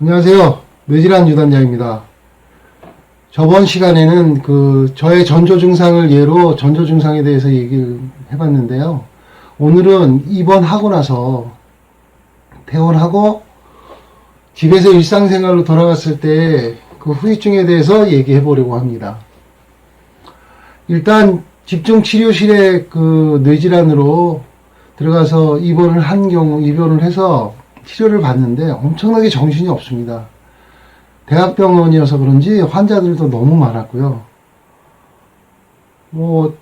안녕하세요. 뇌질환 유단자입니다. 저번 시간에는 그 저의 전조 증상을 예로 전조 증상에 대해서 얘기를 해봤는데요. 오늘은 입원하고 나서 퇴원하고 집에서 일상생활로 돌아갔을 때 그 후유증에 대해서 얘기해 보려고 합니다. 일단 집중 치료실에 그 뇌질환으로 들어가서 입원을 한 경우 입원을 해서 치료를 받는데 엄청나게 정신이 없습니다. 대학병원이어서 그런지 환자들도 너무 많았고요. 뭐,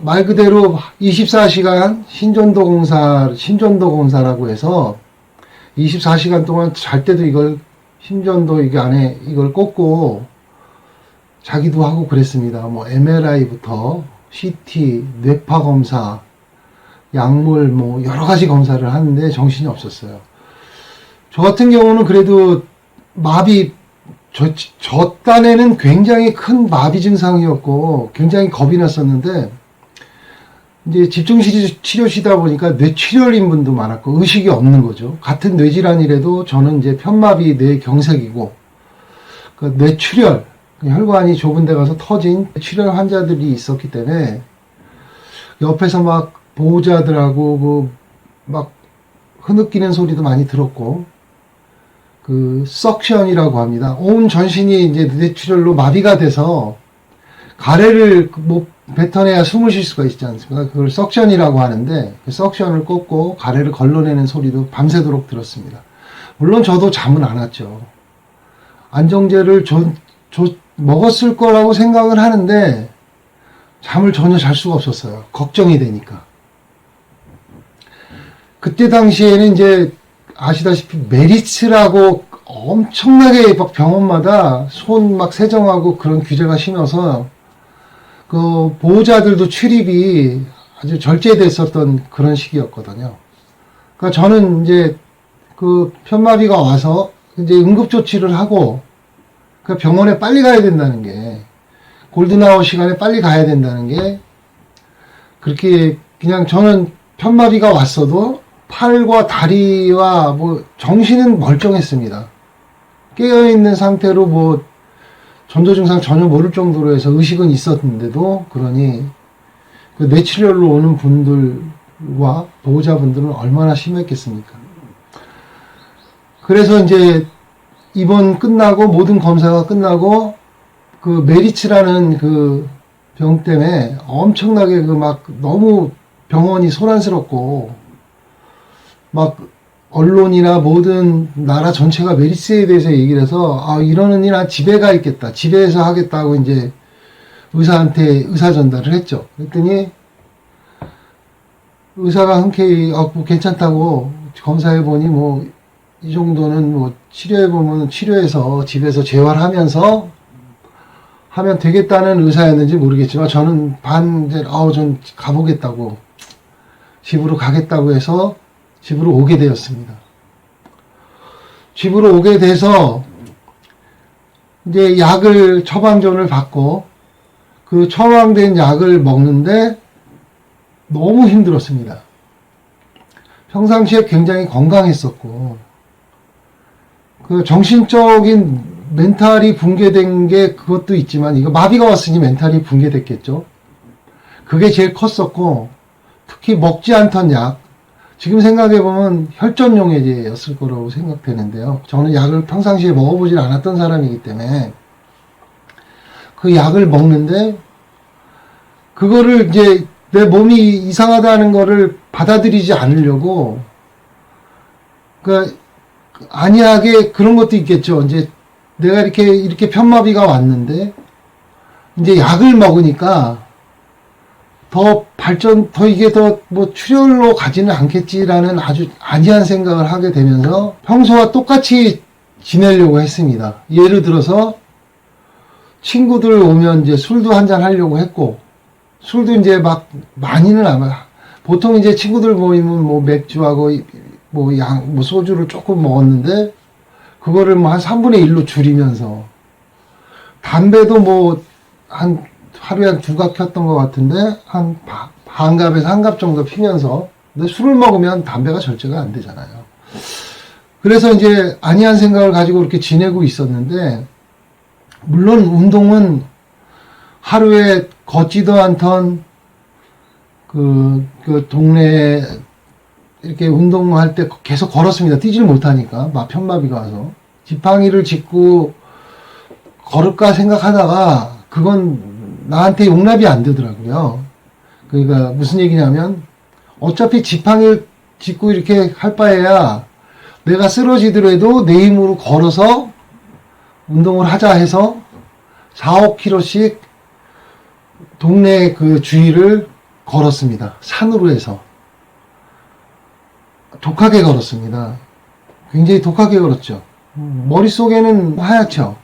말 그대로 24시간 신전도 공사, 신전도 공사라고 해서 24시간 동안 잘 때도 이걸 신전도 이게 안에 이걸 꽂고 자기도 하고 그랬습니다. 뭐 MRI부터 CT, 뇌파 검사, 약물 뭐 여러 가지 검사를 하는데 정신이 없었어요. 저 같은 경우는 그래도 마비 저, 저 딴에는 굉장히 큰 마비 증상이었고 굉장히 겁이 났었는데 이제 집중 치료시다 보니까 뇌출혈인 분도 많았고 의식이 없는 거죠. 같은 뇌질환이라도 저는 이제 편마비 뇌경색이고 그 뇌출혈 그 혈관이 좁은 데 가서 터진 출혈 환자들이 있었기 때문에 옆에서 막 보호자들하고 그 막 흐느끼는 소리도 많이 들었고 그 석션이라고 합니다. 온 전신이 이제 뇌출혈로 마비가 돼서 가래를 못 뱉어내야 숨을 쉴 수가 있지 않습니까? 그걸 석션이라고 하는데 그 석션을 꽂고 가래를 걸러내는 소리도 밤새도록 들었습니다. 물론 저도 잠은 안 왔죠. 안정제를 저, 저 먹었을 거라고 생각을 하는데 잠을 전혀 잘 수가 없었어요. 걱정이 되니까. 그때 당시에는 이제 아시다시피 메리츠라고 엄청나게 막 병원마다 손 막 세정하고 그런 규제가 심해서 그 보호자들도 출입이 아주 절제됐었던 그런 시기였거든요. 그러니까 저는 이제 그 편마비가 와서 이제 응급조치를 하고 그 병원에 빨리 가야 된다는 게 골든아워 시간에 빨리 가야 된다는 게 그렇게 그냥 저는 편마비가 왔어도 팔과 다리와 뭐 정신은 멀쩡했습니다. 깨어 있는 상태로 뭐 전조 증상 전혀 모를 정도로 해서 의식은 있었는데도 그러니 그 뇌출혈로 오는 분들과 보호자분들은 얼마나 심했겠습니까? 그래서 이제 입원 끝나고 모든 검사가 끝나고 그 메리츠라는 그 병 때문에 엄청나게 그 막 너무 병원이 소란스럽고 막 언론이나 모든 나라 전체가 메리츠에 대해서 얘기를 해서 아 이러는 일난 집에 가 있겠다. 집에서 하겠다고 이제 의사한테 의사 전달을 했죠. 그랬더니 의사가 흔쾌히 어, 뭐 괜찮다고 검사해 보니 뭐 이 정도는 뭐 치료해 보면 치료해서 집에서 재활하면서 하면 되겠다는 의사였는지 모르겠지만 저는 반 이제 아우 전 가보겠다고 집으로 가겠다고 해서 집으로 오게 되었습니다. 집으로 오게 돼서 이제 약을 처방전을 받고 그 처방된 약을 먹는데 너무 힘들었습니다. 평상시에 굉장히 건강했었고 그 정신적인 멘탈이 붕괴된 게 그것도 있지만 이거 마비가 왔으니 멘탈이 붕괴됐겠죠. 그게 제일 컸었고 특히 먹지 않던 약 지금 생각해보면 혈전용해제였을 거라고 생각되는데요. 저는 약을 평상시에 먹어보질 않았던 사람이기 때문에 그 약을 먹는데 그거를 이제 내 몸이 이상하다는 거를 받아들이지 않으려고 그 안이하게 그런 것도 있겠죠. 이제 내가 이렇게 이렇게 편마비가 왔는데 이제 약을 먹으니까 더 발전, 더 이게 더 뭐 출혈로 가지는 않겠지라는 아주 안이한 생각을 하게 되면서 평소와 똑같이 지내려고 했습니다. 예를 들어서 친구들 오면 이제 술도 한잔 하려고 했고, 술도 이제 막 많이는 안, 보통 이제 친구들 모이면 뭐 맥주하고 뭐 양, 뭐 소주를 조금 먹었는데, 그거를 뭐 한 3분의 1로 줄이면서, 담배도 뭐, 한, 하루에 한두갑 켰던 것 같은데, 한 바- 반갑에서 한 갑 정도 피면서, 근데 술을 먹으면 담배가 절제가 안 되잖아요. 그래서 이제 안이한 생각을 가지고 그렇게 지내고 있었는데, 물론 운동은 하루에 걷지도 않던 그, 그 동네에 이렇게 운동할 때 계속 걸었습니다. 뛰질 못하니까. 막 편마비가 와서. 지팡이를 짚고 걸을까 생각하다가 그건 나한테 용납이 안 되더라고요. 그러니까 무슨 얘기냐면 어차피 지팡이를 짚고 이렇게 할 바에야 내가 쓰러지더라도 내 힘으로 걸어서 운동을 하자 해서 4, 5km씩 동네 그 주위를 걸었습니다. 산으로 해서. 독하게 걸었습니다. 굉장히 독하게 걸었죠. 머릿속에는 하얗죠.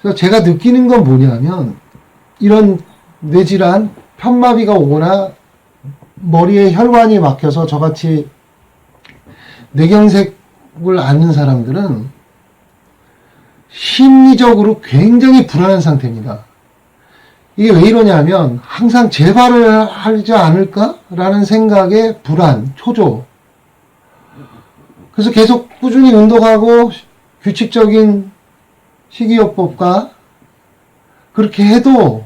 그래서 제가 느끼는 건 뭐냐면, 이런 뇌질환, 편마비가 오거나, 머리에 혈관이 막혀서 저같이 뇌경색을 앓는 사람들은 심리적으로 굉장히 불안한 상태입니다. 이게 왜 이러냐면 항상 재발을 하지 않을까라는 생각에 불안, 초조. 그래서 계속 꾸준히 운동하고 규칙적인 식이요법과 그렇게 해도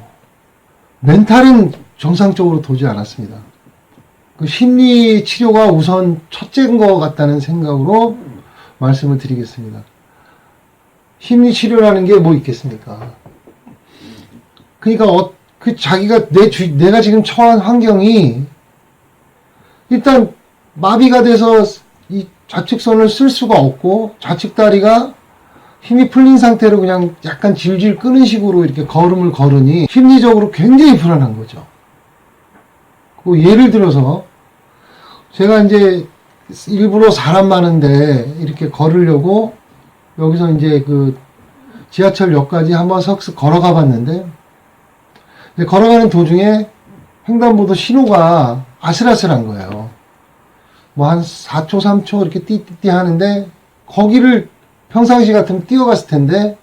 멘탈은 정상적으로 도지 않았습니다. 그 심리 치료가 우선 첫째인 것 같다는 생각으로 말씀을 드리겠습니다. 심리 치료라는 게 뭐 있겠습니까? 그러니까 어, 그 자기가 내 주, 내가 지금 처한 환경이 일단 마비가 돼서 이 좌측손을 쓸 수가 없고 좌측 다리가 힘이 풀린 상태로 그냥 약간 질질 끄는 식으로 이렇게 걸음을 걸으니 심리적으로 굉장히 불안한 거죠. 그 예를 들어서 제가 이제 일부러 사람 많은데 이렇게 걸으려고 여기서 이제 그 지하철역까지 한번 석스 걸어가 봤는데 걸어가는 도중에 횡단보도 신호가 아슬아슬한 거예요. 뭐 한 4초, 3초 이렇게 띠띠띠 하는데 거기를 평상시 같으면 뛰어갔을 텐데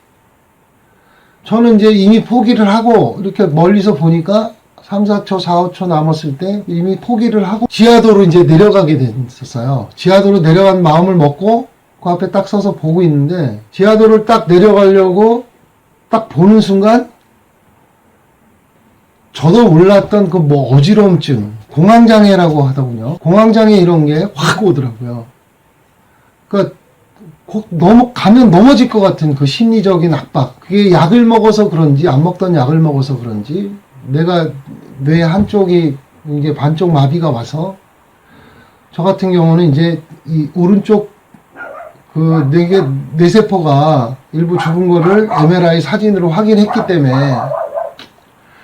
저는 이제 이미 포기를 하고 이렇게 멀리서 보니까 3, 4초, 4, 5초 남았을 때 이미 포기를 하고 지하도로 이제 내려가게 됐었어요. 지하도로 내려간 마음을 먹고 그 앞에 딱 서서 보고 있는데 지하도를 딱 내려가려고 딱 보는 순간 저도 몰랐던 그 뭐 어지러움증, 공황장애라고 하더군요. 공황장애 이런 게 확 오더라고요. 그러니까 꼭 너무 가면 넘어질 것 같은 그 심리적인 압박. 그게 약을 먹어서 그런지 안 먹던 약을 먹어서 그런지 내가 뇌 한쪽이 이게 반쪽 마비가 와서 저 같은 경우는 이제 이 오른쪽 그 뇌계 뇌세포가 일부 죽은 거를 MRI 사진으로 확인했기 때문에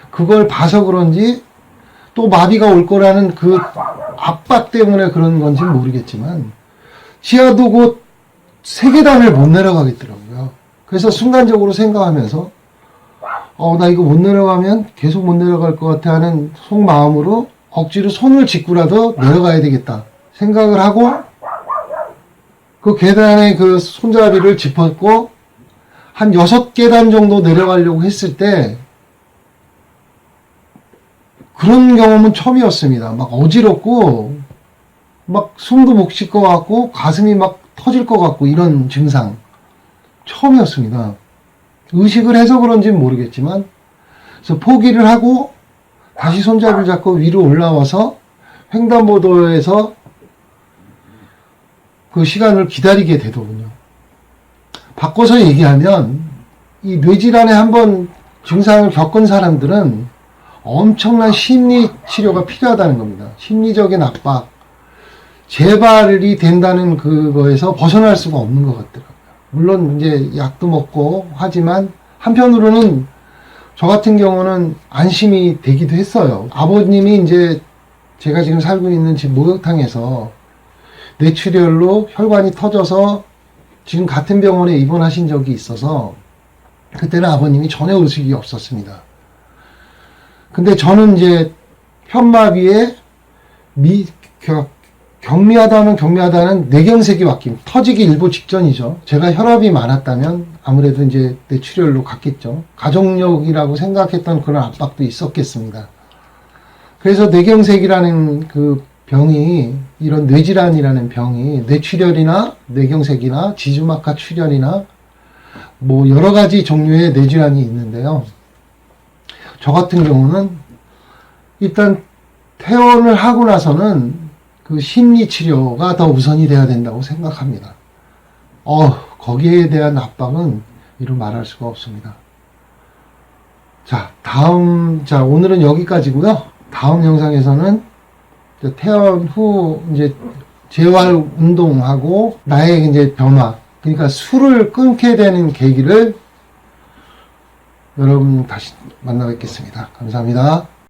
그걸 봐서 그런지 또 마비가 올 거라는 그 압박 때문에 그런 건지 는 모르겠지만 지하도 곧 세 계단을 못 내려가겠더라고요. 그래서 순간적으로 생각하면서 어, 나 이거 못 내려가면 계속 못 내려갈 것 같아 하는 속마음으로 억지로 손을 짚고라도 내려가야 되겠다 생각을 하고 그 계단에 그 손잡이를 짚었고 한 여섯 계단 정도 내려가려고 했을 때 그런 경험은 처음이었습니다. 막 어지럽고 막 숨도 못 쉴 것 같고 가슴이 막 터질 것 같고 이런 증상 처음이었습니다. 의식을 해서 그런지는 모르겠지만 그래서 포기를 하고 다시 손잡이를 잡고 위로 올라와서 횡단보도에서 그 시간을 기다리게 되더군요. 바꿔서 얘기하면 이 뇌질환에 한번 증상을 겪은 사람들은 엄청난 심리 치료가 필요하다는 겁니다. 심리적인 압박, 재발이 된다는 그거에서 벗어날 수가 없는 것 같더라고요. 물론 이제 약도 먹고 하지만 한편으로는 저 같은 경우는 안심이 되기도 했어요. 아버님이 이제 제가 지금 살고 있는 집 목욕탕에서 뇌출혈로 혈관이 터져서 지금 같은 병원에 입원하신 적이 있어서 그때는 아버님이 전혀 의식이 없었습니다. 근데 저는 이제 편마비에 미, 겨, 경미하다면 경미하다는 뇌경색이 왔긴 터지기 일보 직전이죠. 제가 혈압이 많았다면 아무래도 이제 뇌출혈로 갔겠죠. 가족력이라고 생각했던 그런 압박도 있었겠습니다. 그래서 뇌경색이라는 그 병이 이런 뇌질환이라는 병이 뇌출혈이나 뇌경색이나 지주막하 출혈이나 뭐 여러 가지 종류의 뇌질환이 있는데요. 저 같은 경우는 일단 퇴원을 하고 나서는 그 심리 치료가 더 우선이 돼야 된다고 생각합니다. 어, 거기에 대한 압박은 이루 말할 수가 없습니다. 자, 다음, 자, 오늘은 여기까지고요 다음 영상에서는 퇴원 후 이제 재활 운동하고 나의 이제 변화, 그러니까 술을 끊게 되는 계기를 여러분 다시 만나 뵙겠습니다. 감사합니다.